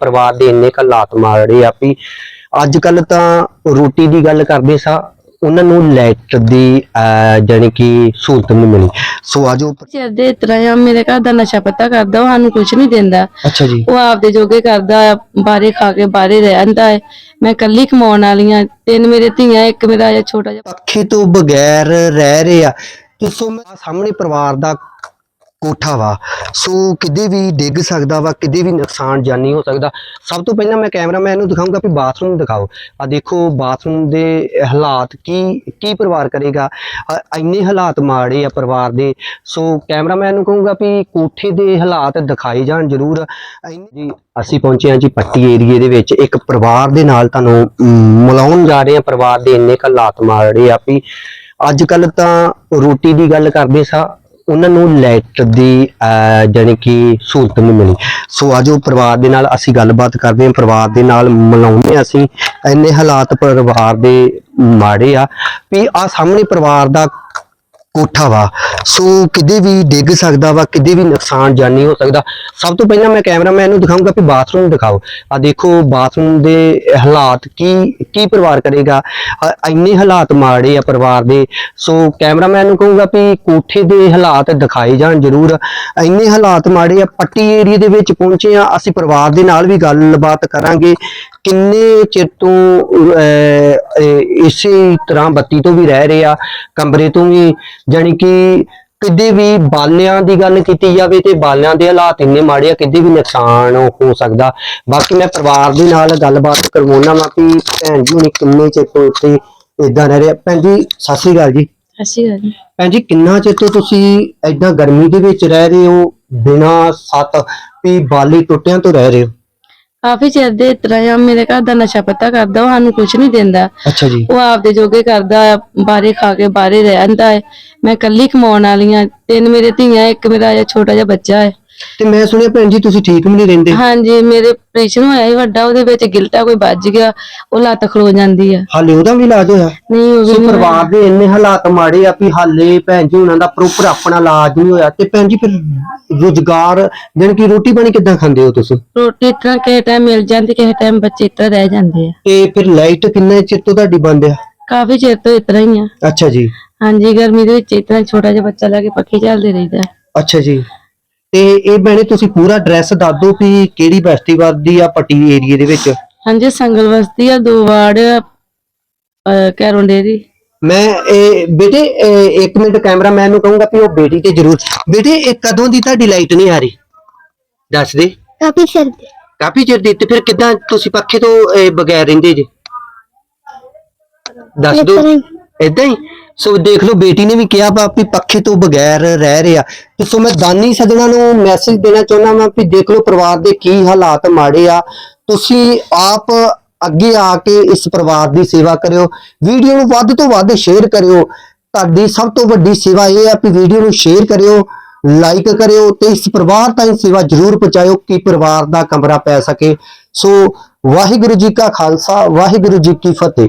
ਪਰਿਵਾਰ ਦੇ ਇੰਨੇ ਕੁ ਹਾਲਾਤ ਮਾੜੇ ਆ ਵੀ ਅੱਜ ਕੱਲ ਤਾਂ ਰੋਟੀ ਦੀ ਗੱਲ ਕਰਦੇ ਸਾਂ ਉਹਨਾਂ ਨੂੰ ਲੈਟ ਦੀ ਜਾਣੀ ਕਿ ਸਹੂਲਤ ਨਹੀਂ ਮਿਲੀ। ਸੋ ਆਜੋ ਚਿਰਦੇ ਇਤਰਾ ਆ ਮੇਰੇ ਘਰ ਦਾ ਨਸ਼ਾ ਪੱਤਾ ਕਰਦਾ ਉਹ ਸਾਨੂੰ ਕੁਝ ਨਹੀਂ ਦਿੰਦਾ। ਅੱਛਾ ਜੀ। ਉਹ ਆਪਦੇ ਜੋਗੇ ਕਰਦਾ ਆ ਬਾਰੇ ਖਾ ਕੇ ਬਾਰੇ ਰਹਿੰਦਾ ਹੈ। ਮੈਂ ਇਕੱਲੀ ਕਮਾਉਣ ਵਾਲੀ ਆ ਤਿੰਨ ਮੇਰੇ ਧੀਆਂ ਇੱਕ ਮੇਰਾ ਛੋਟਾ ਜਿਹਾ ਪੱਖੇ ਤੋਂ ਬਗੈਰ ਰਹਿ ਰਹੇ। ਆ ਤੇ ਸੋ ਮੈਂ ਸਾਹਮਣੇ ਪਰਿਵਾਰ ਦਾ ਕੋਠਾ ਵਾ। ਸੋ ਕਿਤੇ ਵੀ ਡਿੱਗ ਸਕਦਾ ਵਾ, ਕਿਤੇ ਵੀ ਨੁਕਸਾਨ ਜਾਨੀ ਹੋ ਸਕਦਾ, ਸਭ ਤੋਂ ਪਹਿਲਾਂ ਮੈਂ ਕੈਮਰਾਮੈਨ ਨੂੰ ਦਿਖਾਉਂਗਾ ਵੀ ਬਾਥਰੂਮ ਦਿਖਾਓ। ਆ ਦੇਖੋ ਬਾਥਰੂਮ ਦੇ ਹਾਲਾਤ ਕੀ ਕੀ ਪਰਿਵਾਰ ਕਰੇਗਾ? ਇੰਨੇ ਹਾਲਾਤ ਮਾੜੇ ਆ ਪਰਿਵਾਰ ਦੇ। ਸੋ ਕੈਮਰਾਮੈਨ ਨੂੰ ਕਹੂੰਗਾ ਵੀ ਕੋਠੇ ਦੇ ਹਾਲਾਤ ਦਿਖਾਏ ਜਾਣ ਜ਼ਰੂਰ। ਜੀ, ਅਸੀਂ ਪਹੁੰਚੇ ਹਾਂ ਜੀ ਪੱਟੀ ਏਰੀਏ ਦੇ ਵਿੱਚ। ਇੱਕ ਪਰਿਵਾਰ ਦੇ ਨਾਲ ਤੁਹਾਨੂੰ ਮਿਲਾਉਣ ਜਾ ਰਹੇ ਹਾਂ। ਪਰਿਵਾਰ ਦੇ ਇੰਨੇ ਕੁ ਹਾਲਾਤ ਮਾੜੇ ਆ ਵੀ ਅੱਜ ਕੱਲ ਤਾਂ ਰੋਟੀ ਦੀ ਗੱਲ ਕਰਦੇ ਸਾਂ ਉਹਨਾਂ ਨੂੰ ਲਾਈਟ ਦੀ ਅਹ, ਜਾਣੀ ਕਿ ਸਹੂਲਤ ਨਹੀਂ ਮਿਲੀ। ਸੋ ਅੱਜ ਉਹ ਪਰਿਵਾਰ ਦੇ ਨਾਲ ਅਸੀਂ ਗੱਲਬਾਤ ਕਰਦੇ ਹਾਂ। ਪਰਿਵਾਰ ਦੇ ਨਾਲ ਮਿਲਾਉਂਦੇ ਹਾਂ ਅਸੀਂ। ਇੰਨੇ ਹਾਲਾਤ ਪਰਿਵਾਰ ਦੇ ਮਾੜੇ ਆ। ਵੀ ਆ ਸਾਹਮਣੇ ਪਰਿਵਾਰ ਦਾ ਕੋਠਾ ਵਾ। ਸੋ ਕਿਤੇ ਵੀ ਡਿੱਗ ਸਕਦਾ ਵਾ ਕਿਤੇ ਵੀ ਨੁਕਸਾਨ ਜਾਨੀ ਹੋ ਸਕਦਾ। ਸਭ ਤੋਂ ਪਹਿਲਾਂ ਮੈਂ ਕੈਮਰਾਮੈਨ ਨੂੰ ਦਿਖਾਉਂਗਾ ਵੀ ਬਾਥਰੂਮ ਦਿਖਾਓ। ਆ ਦੇਖੋ ਬਾਥਰੂਮ ਦੇ ਹਾਲਾਤ ਕੀ ਕੀ ਪਰਿਵਾਰ ਕਰੇਗਾ। ਇੰਨੇ ਹਾਲਾਤ ਮਾੜੇ ਆ ਪਰਿਵਾਰ ਦੇ। ਸੋ ਕੈਮਰਾਮੈਨ ਨੂੰ ਕਹੂੰਗਾ ਵੀ ਕੋਠੇ ਦੇ ਹਾਲਾਤ ਦਿਖਾਏ ਜਾਣ ਜ਼ਰੂਰ। ਇੰਨੇ ਹਾਲਾਤ ਮਾੜੇ ਆ ਪੱਟੀ ਏਰੀਏ ਦੇ ਵਿੱਚ ਪਹੁੰਚੇ ਆ। ਅਸੀਂ ਪਰਿਵਾਰ ਦੇ ਨਾਲ ਵੀ ਗੱਲਬਾਤ ਕਰਾਂਗੇ। ਕਿੰਨੇ ਚਿਰ ਤੋਂ ਅਹ, ਇਸੇ ਤਰ੍ਹਾਂ ਬੱਤੀ ਤੋਂ ਵੀ ਰਹਿ ਰਹੇ ਆ ਕਮਰੇ ਤੋਂ ਵੀ। ਜਾਣੀ ਕਿ ਕਿਤੇ ਵੀ ਬਾਲਿਆਂ ਦੀ ਗੱਲ ਕੀਤੀ ਜਾਵੇ ਤੇ ਬਾਲਿਆਂ ਦੇ ਹਾਲਾਤ ਇੰਨੇ ਮਾੜੇ ਆ ਕਿਤੇ ਵੀ ਨੁਕਸਾਨ ਹੋ ਸਕਦਾ। ਬਾਕੀ ਮੈਂ ਪਰਿਵਾਰ ਦੇ ਨਾਲ ਗੱਲਬਾਤ ਕਰਵਾਉਣਾ ਵਾ ਵੀ ਭੈਣ ਜੀ ਹੁਣੀ ਕਿੰਨੇ ਚਿਰ ਤੋਂ ਇੱਥੇ ਇਦਾਂ ਰਹਿ ਰਹੇ ਆ। ਭੈਣ ਜੀ ਸਤਿ ਸ੍ਰੀ ਅਕਾਲ ਜੀ। ਅਸੀਂ ਗੱਲ ਭੈਣ ਜੀ ਕਿੰਨਾ ਚਿਰ ਤੋਂ ਤੁਸੀਂ ਐਦਾਂ ਗਰਮੀ ਦੇ ਵਿੱਚ ਰਹਿ ਰਹੇ ਹੋ? ਬਿਨਾਂ ਸੱਤ ਵੀ ਬਾਲੀ ਟੁੱਟਿਆਂ ਤੋਂ ਰਹਿ ਰਹੇ ਹੋ? ਕਾਫੀ ਚਿਰਦੇ ਇਤਰਾ ਆ ਮੇਰੇ ਘਰ ਦਾ ਨਸ਼ਾ ਪੱਤਾ ਕਰਦਾ ਉਹ ਸਾਨੂੰ ਕੁਝ ਨਹੀਂ ਦਿੰਦਾ। ਅੱਛਾ ਜੀ। ਉਹ ਆਪਦੇ ਜੋਗੇ ਕਰਦਾ ਆ ਬਾਰੇ ਖਾ ਕੇ ਬਾਰੇ ਰਹਿੰਦਾ ਹੈ। ਮੈਂ ਇਕੱਲੀ ਕਮਾਉਣ ਵਾਲੀ ਆ ਤਿੰਨ ਮੇਰੇ ਧੀਆਂ ਇੱਕ ਮੇਰਾ ਅਜੇ ਛੋਟਾ ਜਿਹਾ ਬੱਚਾ ਹੈ। ਤੇ ਮੈਂ ਸੁਣਿਆ ਭੈਣ ਜੀ ਤੁਸੀਂ ਠੀਕ ਵੀ ਨਹੀਂ ਰਹਿੰਦੇ। ਹਾਂਜੀ ਮੇਰੇ ਆਪਰੇਸ਼ਨ ਹੋਇਆ ਸੀ ਵੱਡਾ ਉਹਦੇ ਵਿੱਚ ਗਿਲਟਾ ਕੋਈ ਵੱਜ ਗਿਆ ਉਹ ਲੱਤ ਖਲੋ ਜਾਂਦੀ ਆ। ਹਾਲੇ ਉਹਦਾ ਵੀ ਇਲਾਜ ਹੋਇਆ? ਨਹੀਂ ਉਹ ਵੀ ਸੋ ਨਹੀਂ ਹੋਇਆ। ਪਰਿਵਾਰ ਦੇ ਇੰਨੇ ਹਾਲਾਤ ਮਾੜੇ ਆ ਵੀ ਹਾਲੇ ਭੈਣ ਜੀ ਉਹਨਾਂ ਦਾ ਪ੍ਰੋਪਰ ਆਪਣਾ ਇਲਾਜ ਨਹੀਂ ਹੋਇਆ। ਤੇ ਭੈਣ ਜੀ ਫਿਰ ਰੁਜ਼ਗਾਰ ਜਾਣੀ ਕਿ ਰੋਟੀ ਪਾਣੀ ਕਿੱਦਾਂ ਖਾਂਦੇ ਹੋ ਤੁਸੀਂ? ਰੋਟੀ ਇਤਨਾ ਕਿਸੇ ਟਾਈਮ ਮਿਲ ਜਾਂਦੀ ਕਿਸੇ ਟਾਈਮ ਬੱਚੇ ਇਤਰਾ ਰਹਿ ਜਾਂਦੇ ਆ। ਤੇ ਫਿਰ ਲਾਈਟ ਕਿੰਨੇ ਚਿਰ ਤੋਂ ਤੁਹਾਡੀ ਬੰਦ ਆ? ਕਾਫੀ ਚਿਰ ਤੋਂ ਇਤਰਾ ਹੀ ਆ। ਅੱਛਾ ਜੀ। ਹਾਂਜੀ ਗਰਮੀ ਦੇ ਵਿੱਚ ਇਤਨਾ ਛੋਟਾ ਜਿਹਾ ਬੱਚਾ ਲੈ ਕੇ ਪੱਖੀ ਚੱਲਦੇ ਰਹਿੰਦਾ। ਅੱਛਾ ਜੀ। ਤੇ ਇਹ ਭੈਣੇ ਤੁਸੀਂ ਪੂਰਾ ਐਡਰੈਸ ਦੱਸ ਦਿਓ ਵੀ ਕਿਹੜੀ ਬਸਤੀ ਵੱਧਦੀ ਆ ਪੱਟੀ ਏਰੀਏ ਦੇ ਵਿੱਚ। ਹਾਂਜੀ ਸੰਗਲ ਬਸਤੀ ਆ ਦੋ ਵਾਰਡ ਕੈਰੋਂ ਡੇਰੀ ਮੈਂ ਇਹ ਬੇਟੇ ਇਹ ਇੱਕ ਮਿੰਟ ਕੈਮਰਾਮੈਨ ਨੂੰ ਕਹੂੰਗਾ ਵੀ ਉਹ ਬੇਟੀ ਤੇ ਜ਼ਰੂਰ। ਬੇਟੇ ਇਹ ਕਦੋਂ ਦੀ ਤੁਹਾਡੀ ਲਾਈਟ ਨਹੀਂ ਆ ਰਹੀ? ਦੱਸ ਦੇ। ਕਾਫੀ ਸਰਦੀ ਕਾਫੀ ਚਿਰ ਦੀ ਤੇ ਫਿਰ ਕਿਦਾਂ ਤੁਸੀਂ ਪੱਖੇ ਤੋਂ ਇਹ, ਬਗੈਰ ਰਹਿੰਦੇ ਜੇ? ਦੱਸ ਦੋ ਤਰ੍ਹਾਂ ਹੀ। ਇਦਾਂ ਹੀ? ਸੋ ਦੇਖ ਲਓ, ਬੇਟੀ ਨੇ ਵੀ ਕਿਹਾ ਵਾ ਵੀ ਪੱਖੇ ਤੋਂ ਬਗੈਰ ਰਹਿ ਰਿਹਾ। ਤੇ ਸੋ ਮੈਂ ਦਾਨੀ ਸੱਜਣਾ ਨੂੰ ਮੈਸੇਜ ਦੇਣਾ ਚਾਹੁੰਦਾ ਮੈਂ ਵੀ ਦੇਖ ਲਓ, ਪਰਿਵਾਰ ਦੇ ਕੀ ਹਾਲਾਤ ਮਾੜੇ ਆ। ਤੁਸੀਂ ਆਪ ਅੱਗੇ ਆ ਕੇ ਇਸ ਪਰਿਵਾਰ ਦੀ ਸੇਵਾ ਕਰਿਓ। ਵੀਡੀਓ ਨੂੰ ਵੱਧ ਤੋਂ ਵੱਧ ਸ਼ੇਅਰ ਕਰਿਓ। ਤੁਹਾਡੀ ਸਭ ਤੋਂ ਵੱਡੀ ਸੇਵਾ ਇਹ ਆ ਕਿ ਵੀਡੀਓ ਨੂੰ ਸ਼ੇਅਰ ਕਰਿਓ ਲਾਈਕ ਕਰਿਓ ਤੇ ਇਸ ਪਰਿਵਾਰ ਤਾਈਂ ਸੇਵਾ ਜ਼ਰੂਰ ਪਹੁੰਚਾਇਓ ਕਿ ਪਰਿਵਾਰ ਦਾ ਕਮਰਾ ਪੈ ਸਕੇ। ਸੋ ਵਾਹਿਗੁਰੂ ਜੀ ਕਾ ਖਾਲਸਾ, ਵਾਹਿਗੁਰੂ ਜੀ ਕੀ ਫਤਿਹ।